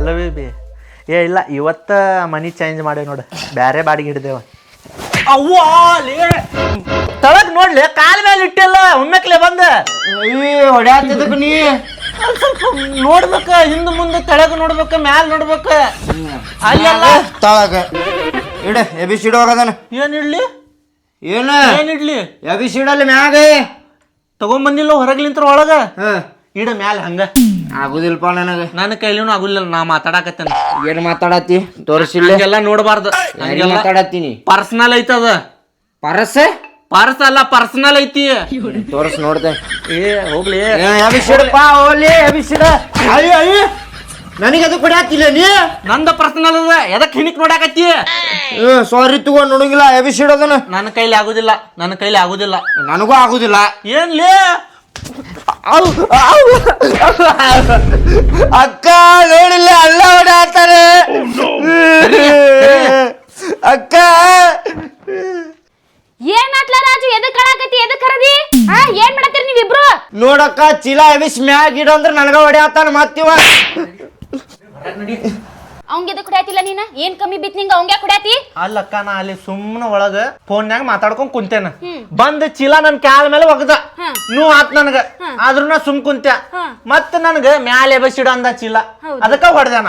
Hello baby ಏ ಇಲ್ಲ ಇವತ್ತ ಮನಿ ಚೇಂಜ್ ಮಾಡೇವೆ ನೋಡು. ಬ್ಯಾರೆ ಬಾಡಿಗೆ ಹಿಡಿದೇವ. ತಳಗ್ ನೋಡ್ಲಿ ಕಾಲ್ ಮೇಲೆ ಇಟ್ಟಿಲ್ಲ ಒಮ್ಮೆಕ್ಲೆ ಬಂದ. ಹೊಡ್ಯಾತಿದ್ದಕ್ಕೆ ನೀ. ಸ್ವಲ್ಪ ನೋಡ್ಬೇಕ ಹಿಂದ್ ಮುಂದೆ ತಳಗ ನೋಡ್ಬೇಕ ಮ್ಯಾಲ ನೋಡ್ಬೇಕ. ಅಲ್ಲೆಲ್ಲ ತಳಗ. ಇಡ ಎಬಿ ಸಿಡ್ ಹೋಗದನ. ಏನ್ ಇಡ್ಲಿ? ಏನ? ಏನ್ ಇಡ್ಲಿ? ಎಬಿಸಿಡಲ್ಲಿ ಮ್ಯಾಗ. ತಗೊಂಬಂದಿಲ್ಲ ಹೊರಗ್ಲಿಂತ್ರ ಒಳಗ? ಹ. ಇಡ ಮ್ಯಾಲ ಹಂಗ. ಆಗುದಿಲ್ಪ ನನಗ. ನನ್ನ ಕೈಲಿನೂ ಆಗುದಿಲ್ಲ ನಾ ಮಾತಾಡಕತ್ತೇನೆ. ಏನ್ ಮಾತಾಡತ್ತಿ? ತೋರಿಸಿಲ್ಲ? ಎಲ್ಲ ನೋಡಬಾರ್ದು. ಮಾತಾಡತ್ತೀನಿ? ಪರ್ಸನಲ್ ಐತದ ಪರಸ? ಪರ್ಸ್ ಅಲ್ಲ ಪರ್ಸನಲ್ ಐತಿ. ತೋರಿಸ್ ನೋಡ್ದೆ ಏ ಹೋಗ್ಲಿ. ಎಬಿ ಹೋಗ್ಲಿ ಸಿಡ ಅಯ್ಯ ಅಯ್ಯ. ನನಗೆ ಅದು ಕೊಡ್ಯಾತಿಲ್ಲ ನೀ? ನಂದ ಪರ್ಸನಲ್ ಅದ. ಎದಕ್ ಹಿಣಿಕ್ ನೋಡಾಕತ್ತಿ ಸಾರಿ ತಗೋ ನೋಡಂಗಿಲ್ಲ. ಸಿಡ್ ನನ್ನ ಕೈಲಿ ಆಗುದಿಲ್ಲ ನನ್ನ ಕೈಲಿ ಆಗುದಿಲ್ಲ. ನನಗೂ ಆಗುದಿಲ್ಲ. ಏನ್ಲೇ? ಅಕ್ಕ ನೋಡಿಲ್ಲ ಅಲ್ಲ ಓಡಾಡ್ತಾರೆ ಅಕ್ಕ. ಏನಾತ್ಲ ರಾಜು ಎದಕ್ ಕಳಾಕತಿ ಎದಕ್ ಕರದಿ ಹಾ ಏನ್ ಮಾಡತ್ತೀರಿ ನೀವಿಬ್ರು? ನೋಡಕ್ಕ ಚೀಲ ಎವಿಸ್ ಮ್ಯಾಗ ಇಡಂದ್ರ ನನಗ ಹೊಡ್ಯಾತಾನ ಮತ್ತಿವ. ಅವಂಗ ಕುಡಿಯತಿಲ್ಲ ಕುಡಿಯಾತಿಲ್ಲ ನೀನ? ಏನ್ ಕಮ್ಮಿ ಬಿತ್ ನಿಂಗ ಅವಂಗೆ ಕುಡಿಯಾತಿ ಅಲ್ಲಕ್ಕ ನಾ ಅಲ್ಲಿ ಸುಮ್ಮನೆ ಒಳಗ ಫೋನ್ಯಾಗ ಮಾತಾಡ್ಕೊಂಡ್ ಕುಂತೇನ. ಬಂದ್ ಚೀಲ ನನ್ ಕ್ಯಾಲ್ ಮೇಲೆ ಒಗದ. ನೂ ಆತ್ ನನಗ. ಆದ್ರೂ ನಾ ಸುಮ್ ಕುಂತ್ಯ. ಮತ್ತ ನನಗ ಮ್ಯಾಲೆ ಬಸಿಡ ಅಂದ ಚೀಲ. ಅದಕ್ಕ ಹೊಡೆದಾನ.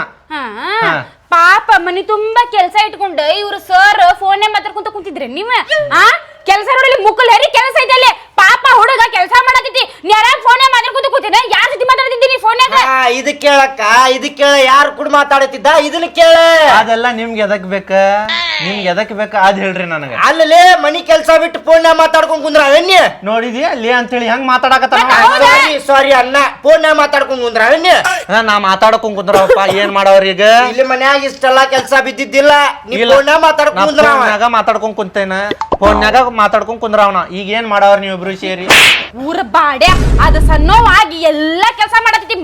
ಪಾಪ ಮನಿ ತುಂಬಾ ಕೆಲಸ ಇಟ್ಕೊಂಡು ಇವ್ರು ಸರ್ ಫೋನ್ ಮಾತಾಡ್ಕೊಂತ ಕುಂತಿದ್ರಿ ನೀವ? ಆ? ಕೆಲ್ಸ ನೋಡಿ ಮುಕ್ಕಲ್ ಹರಿ ಕೆಲಸ ಐತೆ ಅಲ್ಲಿ ಪಾಪ ಹುಡುಗ ಕೆಲಸ ಮಾಡತ್ತಿದ್ದಿ ಯಾರ ಫೋನ್ ಮಾತಾಡ್ಕೊಂತ ಕೂತಿನ ಯಾರ ಜೊತೆ ಮಾತಾಡ್ತಿದ್ದೀನಿ ಫೋನ್ಯಾಗ ಇದ ಕೇಳಕ್ಕ ಇದ ಕೇಳ ಯಾರು ಕೂಡ ಮಾತಾಡತ್ತಿದ್ದ ಇದನ್ನ ಕೇಳ. ಅದೆಲ್ಲ ನಿಮ್ಗೆ ಎದಕ್ ಬೇಕ? ನಿಮ್ಗೆ ಎದಕ್ ಬೇಕ? ಅದ್ ಹೇಳ್ರಿ ನನಗ. ಅಲ್ಲಲೇ ಮನಿ ಕೆಲ್ಸ ಬಿಟ್ಟು ಫೋನ್ ಮಾತಾಡ್ಕೊಂಡ್ ಕುಂದ್ರ ಅವನ್ಯ ನೋಡಿದಿ ಅಲ್ಲಿ ಅಂತೇಳಿ ಹೆಂಗ್ ಮಾತಾಡಕತ್ತ ಸಾರಿ ಅಲ್ಲ ಅನ್ನ ಫೋನ್ ಮಾತಾಡ್ಕೊಂಡ್ ಕುಂದ್ರ ಅವನ್ಯ ನಾ ಮಾತಾಡಕೊಂಡ್ ಕುಂದ್ರಪ್ಪ ಏನ್ ಮಾಡವ್ರಿ ಈಗ? ಇಲ್ಲಿ ಮನ್ಯಾಗ ಇಷ್ಟೆಲ್ಲಾ ಕೆಲ್ಸ ಬಿದ್ದಿದ್ದಿಲ್ಲ. ನೀ ಇಲ್ಲ. ಫೋನ್ ಮಾತಾಡ್ಕೊಂಡ್ ನಾ ಕುಂದ್ರ ಅವ. ಫೋನ್ಯಾಗ ಮಾತಾಡ್ಕೊಂಡ್ ಕುಂತೇನ. ಫೋನ್ಯಾಗ ಮಾತಾಡ್ಕೊಂಡ್ ಕುಂದ್ರವನ ಈಗ ಏನ್ ಮಾಡವ್ರ ನೀವಿಬ್ರು ಇಬ್ರು ಸೇರಿ? ಊರ ಬಾಡ್ಯಾ ಅದ ಸಣ್ಣವಾಗಿ ಎಲ್ಲಾ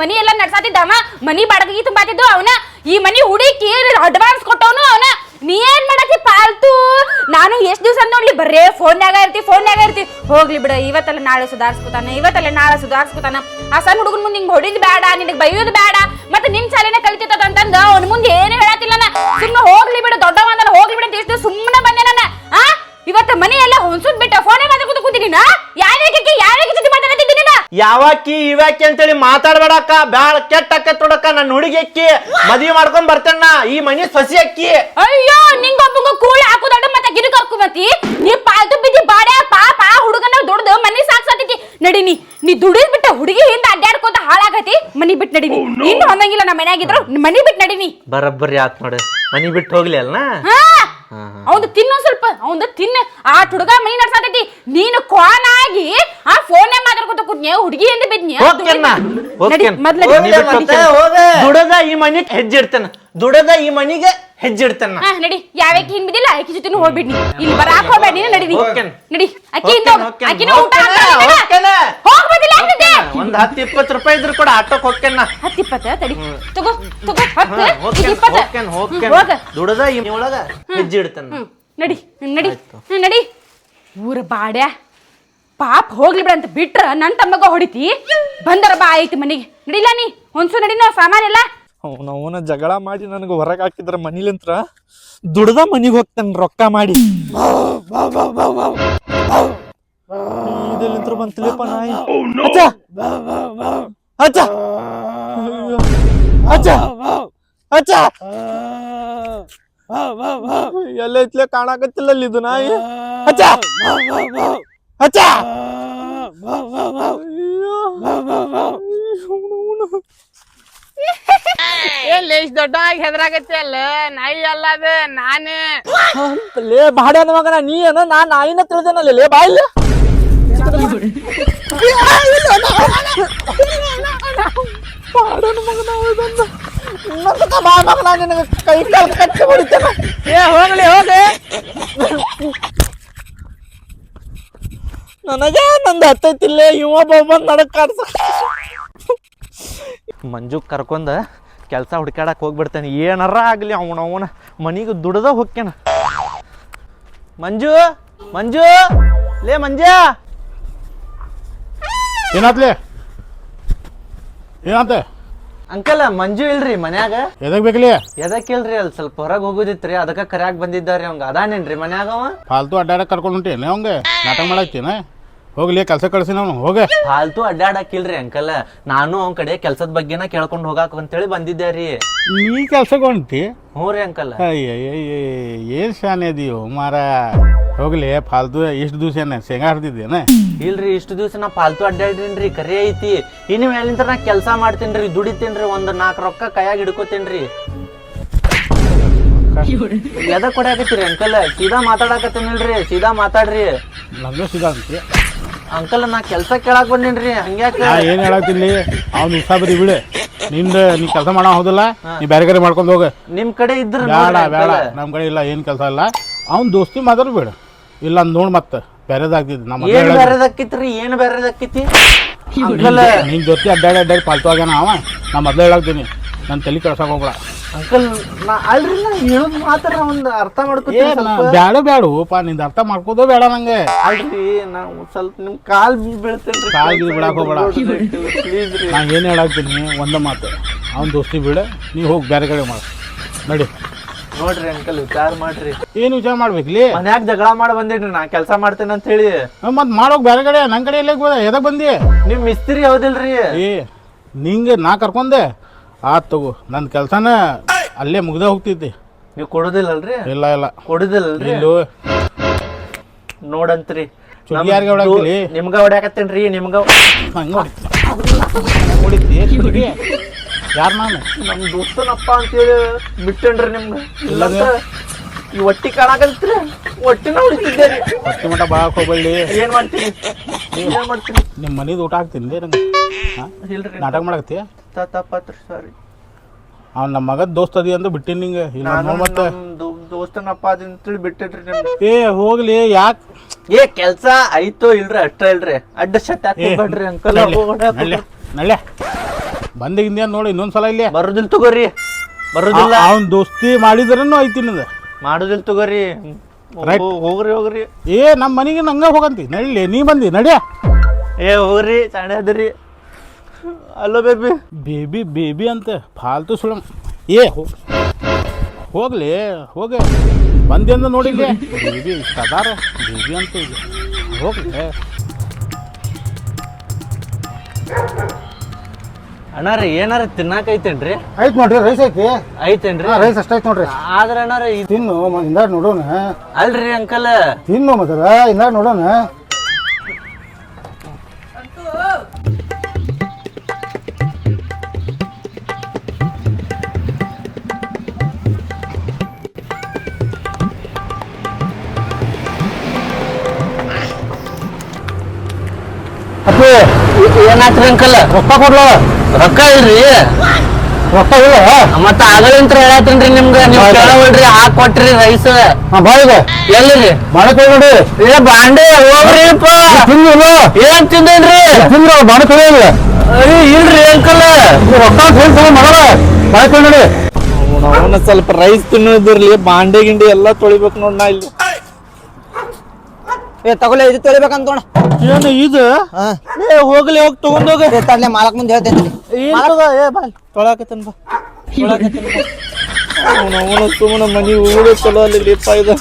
ಮನಿ ಎಲ್ಲ ನಡ್ಸಾತಿದ್ದ ಮನಿ ಬಾಡಿಗೆ ತುಂಬಾತಿದ್ದು ಅವನ? ಈ ಮನಿ ಹುಡುಕಿ ಅಡ್ವಾನ್ಸ್ ಕೊಟ್ಟವನು ಅವನ? ನೀ ಏನ್ ಮಾಡತಿ ಪಾಲ್ತು? ನಾನು ಎಷ್ಟ್ ದಿವಸ ನೋಡ್ಲಿ ಬರೇ ಫೋನ್ಯಾಗ ಇರ್ತಿ ಫೋನ್ಯಾಗ ಇರ್ತಿ. ಹೋಗ್ಲಿ ಬಿಡ, ಇವತ್ತಲ್ಲ ನಾಳೆ ಸುಧಾರಿಸ್ಕೊತಾನ, ಇವತ್ತಲ್ಲ ನಾಳೆ ಸುಧಾರಿಸ್ಕೊತಾನ. ಆ ಸಣ್ಣ ಹುಡುಗನ್ ಮುಂದೆ ಹಿಂಗ್ ಹೊಡಿದ್ ಬೇಡ ನಿನಗ್ ಬೈಯೋದ್ ಬೇಡ ಮತ್ತೆ ನಿನ್ ಶಾಲೆನ ಕಲಿತಿತ್ತದ ಅಂತಂದ ಅವ್ನ ಮುಂದೆ ಏನು ಹೇಳತಿಲ್ಲ ಸುಮ್ಮನೆ ಹೋಗ್ಲಿ ಬಿಡು ದೊಡ್ಡವಂದಲ್ಲ ಹೋಗ್ಲಿ ಬಿಡು ಎಷ್ಟು ಸುಮ್ಮನೆ ಬಂದೆ ನಾನು. ಆ? ಇವತ್ತ ಮನೆಯೆಲ್ಲ ಹೊಂಸುದ್ ಬಿಟ್ಟ ಫೋನೇ ಮಾತಾಡ್ಕೊತ ಕೂತಿನಿ ನಾ ಯಾರ್ಯಾಕೆ ಯಾರ್ಯಾಕೆ ಜೊತೆ ಮಾತಾಡ್ತಿದ್ದೀನಿ ನಾ ಯಾವಾಕಿ ಇವಾಕಿ ಅಂತೇಳಿ ಮಾತಾಡ್ಬೇಡಕ್ಕ ಬ್ಯಾಳ ಕೆಟ್ಟ ಅಕ್ಕ ತೊಡಕ ನನ್ನ ಹುಡುಗಿ ಅಕ್ಕಿ. ಮದ್ವಿ ಮಾಡ್ಕೊಂಡ್ ಬರ್ತೇನ ಈ ಮನಿ ಸಸಿ ಅಕ್ಕಿ. ಅಯ್ಯೋ ನಿಂಗೊಬ್ಬಂಗ ಕೂಳಿ ಹಾಕೋದೊಡ್ಡ ಮತ್ತೆ ಗಿರಿ ಕರ್ಕೊಂಬತ್ತಿ? ನೀ ಪಾಲ್ತು ಬಿದ್ದಿ ಬಾಡೆ ಪಾಪ ಆ ಹುಡುಗನ ದುಡ್ದು ಮನಿ ಸಾಕ್ಸತಿ ನಡಿನಿ ನೀ ನೀ ದುಡಿದ್ ಬಿಟ್ಟ ಹುಡುಗಿ ಹಿಂದ ಅಡ್ಡಾಡ್ಕೊಂತ ಹಾಳಾಗತಿ ಮನಿ ಬಿಟ್ ನಡಿನಿ ಇನ್ನು ಹೊಂದಂಗಿಲ್ಲ ನಮ್ಮ ಮನ್ಯಾಗಿದ್ರು ಮನಿ ಬಿಟ್ ನಡಿನಿ ಬರಬ್ಬರಿ ಆತ್ ನೋಡು ಮನಿ ಬಿಟ್ಟು ಹೋಗ್ಲಿ ಅಲ್ನಾ? ಹಾ ತಿನ್ನೋ ಸ್ವಲ್ಪ. ಅವಂದು ತಿನ್ನ. ಆ ಹುಡುಗ ಮೈ ನಡ್ಸಾತೈತಿ. ನೀನು ಆಗಿ ಆ ಫೋನ್ ಮಾತಾಡ್ಕೊತ ಕೂತ್ನ್ಯ ಹುಡುಗಿ ಎಂದು ಬಿದ್ನ್ಯ ಹೋಗ್ತೇನ ಮೊದ್ಲ. ಹೋಗ. ದುಡದ ಈ ಮನಿಗ್ ಹೆಜ್ಜಿಡ್ತೇನ ದುಡದ ಈ ಮನಿಗೆ ಹೆಜ್ಜಿಡ್ತೇನ ಹಾ ನಡಿ. ಯಾವ್ಯಾಕೆ ಹಿಂಗ್ ಬಿದ್ದಿಲ್ಲ? ಆಕಿ ಜೊತೆ ಹೋಗ್ಬಿಡ್ನಿ. ಇಲ್ಲಿ ಬರಾಕ್ ಹೋಗ್ಬೇಡ ನೀನು ನಡಿ. ನೀ. ಹೋಗ್ತೇನ್. ನಡಿ. ಅಕ್ಕಿ ಹೋಗ್ತೇನ್, ಹೋಗ್ತೇನ್, ಅಕ್ಕಿನ ಊಟ ಹೋಗ್ತೇನೆ, ಹೋಗ್ತೇನೆ. ಹೋಗ್ಬೋದಿಲ್ಲ ಅಂತಿದ್ದೆ ಒಂದ್ ಹತ್ತು ಇಪ್ಪತ್ತು ರೂಪಾಯಿ ಇದ್ರು ಕೂಡ ಆಟೋಕ್ ಹೋಗ್ತೇನ ಹತ್ತು ಇಪ್ಪತ್ತ ತಡಿ. ತಗೋ ತಗೋ ಹತ್ತು. ಇದು ಹೋಗ್ತೇನ್ ಇಪ್ಪತ್ತ. ಹೋಗ್ತೇನ್ ಹ್ಮ್, ಹೋಗ. ದುಡದ ಹೆಜ್ಜಿಡ್ತೇನ ಹ್ಮ್ ನಡಿ ಹ್ಮ್, ನಡಿ. ಹ್ಮ್, ನಡಿ. ಊರ ಬಾಡ್ಯ. ಪಾಪ ಹೋಗ್ಲಿ ಬಿಡ ಅಂತ ಬಿಟ್ರ ನನ್ ತಮ್ಮಗ ಹೊಡಿತಿ. ಬಂದರ ಬಾ ಆಯ್ತು ಮನಿಗೆ. ನಡಿಲ್ಲ ನೀ? ಹೊನ್ಸು ನಡಿ ನಾವು ಸಾಮಾನೆಲ್ಲ ಅವನ ಜಗಳ ಮಾಡಿ ನನಗೆ ಹೊರಗೆ ಹಾಕಿದ್ರ ಮನಿಲಿಂತ್ರ ದುಡ್ದ ಮನಿಗೆ ಹೋಗ್ತಾನೆ ರೊಕ್ಕ ಮಾಡಿ. ಇದಲ್ಲಿಂತ್ರ ಬಂತಿಲ್ಲಪ್ಪ ನಾಯಿ. ಅಚ್ಚ. ಅಚ್ಚ! ಅಚ್ಚ! ಎಲ್ಲ ಇತ್ಲೆ ಕಾಣಕತ್ತಿಲ್ಲ ಅಲ್ಲಿ ಇದು ನಾಯಿ. ಅಚ್ಚ! ಅಚ್ಚ! ಅಯ್ಯೋ. ಎಲ್ಲಿ ಇಷ್ಟ ದೊಡ್ಡ ಹೆದರಾಗತ್ತೆ ಅಲ್ಲ. ನಾಯಿ ಅಲ್ಲ ಅದು ನಾನೇ. ಲೇ ಬಾಡ್ಯಾನ ಮಗನ ನೀ ಏನ ನಾ ನಾಯಿನ ತಿಳಿದೇನಲ್ಲ ಲೇ ಬಾ ಇಲ್ಲಿ. ಬಾಡ್ಯಾನ ಮಗನ ಹೌದನ್ನ. ಇನ್ನೊಂದ್ಸತ ಬಾ ಮಗನ ನಿನಗೆ ಕೈ ಕಾಲು ಕಟ್ಟಿ ಹೊಡಿತೇನ. ಏ ಹೋಗ್ಲಿ ಹೋಗಿ ನನಗೆ ನಂದು ಹತ್ತೈತಿಲ್ಲ ಇವ ಬಂದ್ ನಡಕ್ ಕಾಡ್ಸ ಮಂಜು ಕರ್ಕೊಂಡ ಕೆಲಸ ಹುಡ್ಕಾಡಕ್ಕೆ ಹೋಗ್ಬಿಡ್ತಾನೆ. ಏನಾರ ಆಗಲಿ ಅವನ ಅವನ ಮನೆಗೆ ದುಡ್ದ ಹೋಗ್ಯಾನ ಮಂಜು ಮಂಜು ಲೇ ಮಂಜ. ಏನಾತ್ಲೆ? ಏನಂತೆ? ಅಂಕಲ್ ಮಂಜು ಇಲ್ರಿ ಮನ್ಯಾಗ? ಎದಕ್ ಬೇಕಲಿ ಎದಕ್ ಇಲ್ರಿ? ಅಲ್ಲಿ ಸ್ವಲ್ಪ ಹೊರಗೆ ಹೋಗೋದಿತ್ರಿ. ಅದಕ್ಕೆ ಕರ್ಯಾಕ್ ಬಂದಿದ್ದಾರಿ ಅವಂಗ. ಅದಾನೇನ್ರಿ ಮನ್ಯಾಗ ಅವ? ಫಾಲ್ತು ಅಡ್ಡಾಡಕ್ ಕರ್ಕೊಂಡು ಹೊಂಟೇನೆ ಅವಂಗೆ? ನಾಟಕ ಮಾಡಾಕ್ತೀನ ಹೋಗ್ಲಿ ಕೆಲಸ ಕಳ್ಸಿ ನಾವು ಹೋಗ. ಫಾಲ್ತು ಅಡ್ಡಾಡಕ್ಕಿಲ್ರಿ ಅಂಕಲ್. ನಾನು ಅವ್ನ ಕಡೆ ಕೆಲ್ಸದ ಬಗ್ಗೆನ ಕೇಳ್ಕೊಂಡು ಹೋಗಾಕ ಅಂತೇಳಿ ಬಂದಿದ್ದೆ ರೀ. ನೀ ಕೆಲ್ಸಕ್ಕೆ ಹೊಂಟಿ ಹ್ಞೂ ರೀ ಅಂಕಲ್. ಅಯ್ಯಯ್ಯ ಏನು ಶಾನೆ ಅದೀವು ಮಾರ ಹೋಗ್ಲಿ ಫಾಲ್ತು ಇಷ್ಟು ದಿವಸ ಏನ ಶೇಂಗಾ ಹರಿದಿದ್ದೇನೆ ಇಲ್ರಿ ಇಷ್ಟು ದಿವಸ ನಾ ಫಾಲ್ತು ಅಡ್ಡಾಡಿನ್ರಿ ಕರೆ ಐತಿ ಇನ್ನು ಮೇಲಿಂದ ನಾ ಕೆಲಸ ಮಾಡ್ತೇನ್ರಿ ದುಡಿತೇನ್ರಿ ಒಂದ್ ನಾಲ್ಕು ರೊಕ್ಕ ಕೈಯಾಗ ಹಿಡ್ಕೋತೇನ್ರಿ ಎದ ಕೊಡಾಕತ್ತೀರಿ ಅಂಕಲ್ ಸೀದಾ ಮಾತಾಡಕತ್ತೇನಿಲ್ರಿ ಸೀದಾ ಮಾತಾಡ್ರಿ ನಂದು ಸೀದಾ ಅಂತಿ ಅಂಕಲ್ ನಾ ಕೆಲ್ಸ ಕೇಳಾಕ್ ಬಂದಿನ್ರಿ ಹಂಗ್ಯಾಕ? ಏನ್ ಏನು ಅವ್ನ ಅವ್ನು ಉಸಾಬರಿ ಬಿಡು. ನಿಂದ ನೀ ಕೆಲಸ ಮಾಡೋ ಹೋದಲ್ಲ ನೀ ಬೇರೆ ಕಡೆ ಮಾಡ್ಕೊಂಡು ಹೋಗ. ನಿಮ್ ಕಡೆ ಇದ್ರ ಬೇಡ ಬೇಡ ನಮ್ಮ ಕಡೆ ಇಲ್ಲ ಏನು ಕೆಲಸ ಇಲ್ಲ. ಅವ್ನ್ ದೋಸ್ತಿ ಮಾತ್ರ ಬಿಡು. ಇಲ್ಲ ಅಂದ್ ನೋಡ್ ಮತ್ತೆ. ಬೇರೆದಾಗ್ತಿದ್ ನಮ್ಮ ಏನ್ ಬೇರೆದಕ್ಕಿತ್ರಿ ಏನ್ ಬೇರೆದಕ್ಕಿತಿ ಅಂಕಲ್. ನಿನ್ ಜೊತೆ ಅಡ್ಡಾಡಿ ಅಡ್ಡಾಡಿ ಪಾಲ್ತು ಆಗ್ಯಾನ ಅವ. ನಾ ಮೊದ್ಲ ಹೇಳಾಕ್ತೀನಿ ನನ್ನ ತಲೆ ಕಳ್ಸಕ್ ಹೋಗ್ಬೇಡ. ಅಂಕಲ್ ನಾ ಅಲ್ರಿ ನಾ ಹೇಳೋದ್ ಮಾತ್ರ ಒಂದು ಅರ್ಥ ಮಾಡ್ಕೊತೀನಿ ನಾ ಸ್ವಲ್ಪ. ಬ್ಯಾಡ ಬ್ಯಾಡುಪ್ಪ ನಿಂದ ಅರ್ಥ ಮಾಡ್ಕೋದೋ ಬೇಡ ನಂಗೆ. ಅಲ್ರಿ ನಾವು ಸ್ವಲ್ಪ ನಿಮ್ ಕಾಲ್ ಬೀಳ್ತೇನೆ ಕಾಲ್ ಗೀಲ್ ಬಿಡಾಕ್ ಹೋಗ್ಬೇಡ. ಪ್ಲೀಸ್ ರೀ. ನಾ ಏನು ಹೇಳಾಕ್ತೀನಿ ಒಂದ ಮಾತು. ಅವ್ನ ದೋಸ್ತಿ ಬಿಡ ನೀ ಹೋಗಿ ಬೇರೆ ಕಡೆ ಮಾಡು. ನಡಿ. ನೋಡ್ರಿ ಅಂಕಲ್ ವಿಚಾರ ಮಾಡ್ರಿ. ಏನು ವಿಚಾರ ಮಾಡ್ಬೇಕ್ಲಿ? ಮನ್ಯಾಗ ಜಗಳ ಮಾಡಿ ಬಂದಿಡ್ರಿ ನಾ ಕೆಲಸ ಮಾಡ್ತೇನೆ ಅಂತ ಹೇಳಿ. ಮತ್ತೆ ಮಾಡೋಕ್ ಬೇರೆ ಕಡೆ ನನ್ ಕಡೆ ಎಲ್ಲ ಎದಕ್ ಬಂದಿ? ನಿಮ್ ಮಿಸ್ತ್ರಿ ಹೌದಿಲ್ರಿ ಏ ನಿಂಗೆ ನಾ ಕರ್ಕೊಂಡೆ. ಆತ್ ತಗೋ. ನನ್ನ ಕೆಲಸನ ಅಲ್ಲೇ ಮುಗ್ದ ಹೋಗ್ತಿದ್ದೆ. ನೀವ್ ಕೊಡುದಿಲ್ಲಲ್ರಿ? ಇಲ್ಲ ಇಲ್ಲ. ಕೊಡುದಿಲ್ಲಲ್ರಿ? ಇಲ್ಲೋ. ನೋಡಂತ್ರಿ. ಚುಡಿಯಾರ್ಗೆ ಯಾರ್ಗೆ ಹೊಡ್ಯಾಕ್ತಿಲಿ? ನಿಮ್ಗ ಹೊಡ್ಯಾಕತ್ತೇನ್ರಿ ನಿಮ್ಗ ಹಂಗೆ ಹೊಡಿತಿ. ಯಾರು ನಾನು? ನಮ್ಮ ದೋಸ್ತನಪ್ಪ ಅಂತೇಳಿ ಬಿಟ್ಟೇನ್ರಿ ನಿಮ್ಗೆ. ಇಲ್ಲ ಈ ಒಟ್ಟಿ ಕಾಣಾಕತ್ರಿ ಒಟ್ಟಿನ ಹೊಡಿತಿದ್ದೇರಿ ಹೊಟ್ಟಿ ಮಟ ಬಾಳಕ್ ಹೋಗ್ಬಳ್ಳಿ ಏನ್ ಮಾಡ್ತೀನಿ ಏನ್ ಮಾಡ್ತೀನಿ ನಿಮ್ಮ ಮನೇದು ಊಟ ಹಾಕ್ತೀನಿ ನಂಗೆ. ನಾಟಕ ಇಲ್ರಿ ತಪ್ಪತ್ರಿ ಸಾರಿ. ಅವ್ನು ನಮ್ಮ ಮಗದ ದೋಸ್ತ ಅದಿ ಅಂತ ಬಿಟ್ಟಿನಿ ನಿಂಗೆ. ಇಲ್ಲ ನಾನು ನೋಡ್ ಮತ್ತೆ ನಮ್ ದೋಸ್ತನಪ್ಪ ಅದಂತೇಳಿ ಬಿಟ್ಟಿದ್ರಿ ನಿಮ್ಗೆ. ಏ ಹೋಗ್ಲಿ ಯಾಕೆ ಏ ಕೆಲ್ಸ ಐತೋ ಇಲ್ರಿ ಅಷ್ಟ ಇಲ್ರಿ. ಅಡ್ಡ ಶಟ್ ಹಾಕೋಬೇಡ್ರಿ ಅಂಕಲ್ ನಳ್ಳೆ ನಳ್ಳೆ ಬಂದಿಗಿಂದ ನೋಡಿ ಇನ್ನೊಂದ್ಸಲ ಇಲ್ಲಿ. ಬರೋದಿಲ್ ತಗೋರಿ. ಬರೋದಿಲ್ಲ. ಅವ್ನ ದೋಸ್ತಿ ಮಾಡಿದ್ರನು ಐತಿ ನಿಂದು ಮಾಡೋದಿಲ್ ತಗೋರಿ. Right. ಹೋ- ಹೋಗ್ರಿ ಹೋಗ್ರಿ. ಏ ನಮ್ಮ ಮನೆಗೆ ಹಂಗ ಹೋಗಂತಿ. ನಳ್ಳಿ ನೀ ಬಂದಿ ನಡಿಯ. ಏ ಹೋಗ್ರಿ ಸಣ್ಣ ಅದ್ರಿ. ಅಲ್ಲೋ ಬೇಬಿ. ಬೇಬಿ ಬೇಬಿ ಅಂತ. ಫಾಲ್ತು ಸುಳ. ಏ ಹೋಗ್ಲಿ ಹೋಗಿ. ಬಂದಿ ಅಂದ ನೋಡಿಲ್ಲ ಬೇಬಿ ಕದಾರ ಅದಾರ ಬೇಬಿ ಅಂತ ಇದೆ. ಹೋಗ್ಲಿ. ಅಣ್ಣಾರ ಏನಾರ ತಿನ್ನಾಕ ಐತೇನ್ರಿ? ಐತ್ ನೋಡ್ರಿ ರೈಸ್ ಐತಿ. ಐತೇನ್ರಿ? ರೈಸ್ ಅಷ್ಟ ಐತ್ ನೋಡ್ರಿ. ಆದ್ರ ಅಣ್ಣಾರ ಇದ್- ತಿನ್ನು ಹಿಂದಾಡ್ ನೋಡೋಣ. ಅಲ್ರಿ ಅಂಕಲ್. ತಿನ್ನು ಮದ್ರ ಹಿಂದಾಡ್ ನೋಡೋಣ. ಏನಾತ್ರಿ ಅಂಕಲ್? ರೊಕ್ಕ ಕೊಡ್ಲ? ರೊಕ್ಕ ಇಲ್ರಿ. ರೊಕ್ಕ ಇಲ್ಲ? ಮತ್ತ ಆಗಲಿಂತ್ರ ಹೇಳತ್ತೀನ್ರಿ ನಿಮ್ಗ. ನೀವು ಕೇಳವಲ್ರಿ ಹಾಕ್ ಕೊಟ್ರಿ ರೈಸ್. ಹಾ ಎಲ್ಲಿ ಎಲ್ಲಿರಿ? ಮಾಡಕ್ ನೋಡಿ. ಏ ಬಾಂಡೆ ಹೋಗ್ರಿಪ್ಪ ತಿನ್ನಿಲ್ಲ ಏನ್ ತಿಂದೇನ್ರಿ? ತಿಂದ್ರ ಮಾಡಕ್ ಹೋಗಿಲ್ಲ ಇಲ್ರಿ ಅಂಕಲ್. ರೊಕ್ಕ ತಗೊಂಡ್ ಮಾಡಲ್ಲ ಮಾಡಕ್ ನೋಡಿ. ಅವನ ಸ್ವಲ್ಪ ರೈಸ್ ತಿನ್ನೋದಿರ್ಲಿ ಬಾಂಡೆ ಗಿಂಡಿ ಎಲ್ಲಾ ತೊಳಿಬೇಕು ನೋಡ್ ನಾ ಇಲ್ಲಿ. ಏ ತಗೊಲೆ ಇದು ತೊಳಿಬೇಕಂತ ನೋಡ ಏನು ಇದು? ಏ ಹೋಗ್ಲಿ ಹೋಗಿ ತಗೊಂಡೋಗ ತಡ್ಲೆ ಮಾಲಕ್ ಮುಂದೆ ಹೇಳ್ತೇನೆ ಏನ್ ತಗೋ? ಏ ಬಾ ತೊಳಾಕತ್ತನ್ ಬಾ. ತೊಳಾಕತ್ತನ್ ಬಾ. ಅವನ ಸುಮ್ಮನೆ ಮನಿ ಊರು ಚಲೋ ಅಲ್ಲಿ ಲಿಪ್ಪ ಇದು